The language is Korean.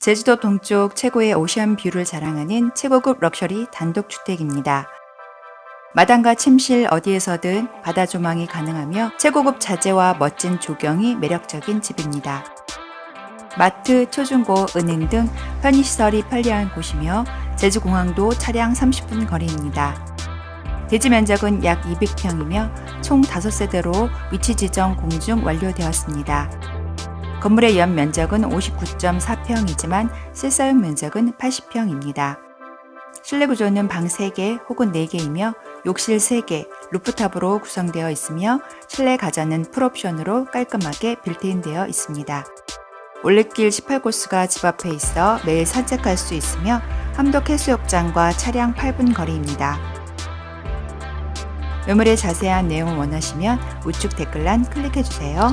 제주도 동쪽 최고의 오션 뷰를 자랑하는 최고급 럭셔리 단독주택입니다. 마당과 침실 어디에서든 바다 조망이 가능하며 최고급 자재와 멋진 조경이 매력적인 집입니다. 마트, 초중고, 은행 등 편의시설이 편리한 곳이며 제주공항도 차량 30분 거리입니다. 대지 면적은 약 200평이며 총 5세대로 위치 지정 공중 완료되었습니다. 건물의 연 면적은 59.4평이지만 실사용 면적은 80평입니다. 실내 구조는 방 3개 혹은 4개이며 욕실 3개, 루프탑으로 구성되어 있으며 실내 가전은 풀옵션으로 깔끔하게 빌트인되어 있습니다. 올레길 18코스가 집 앞에 있어 매일 산책할 수 있으며 함덕 해수욕장과 차량 8분 거리입니다. 매물의 자세한 내용을 원하시면 우측 댓글란 클릭해주세요.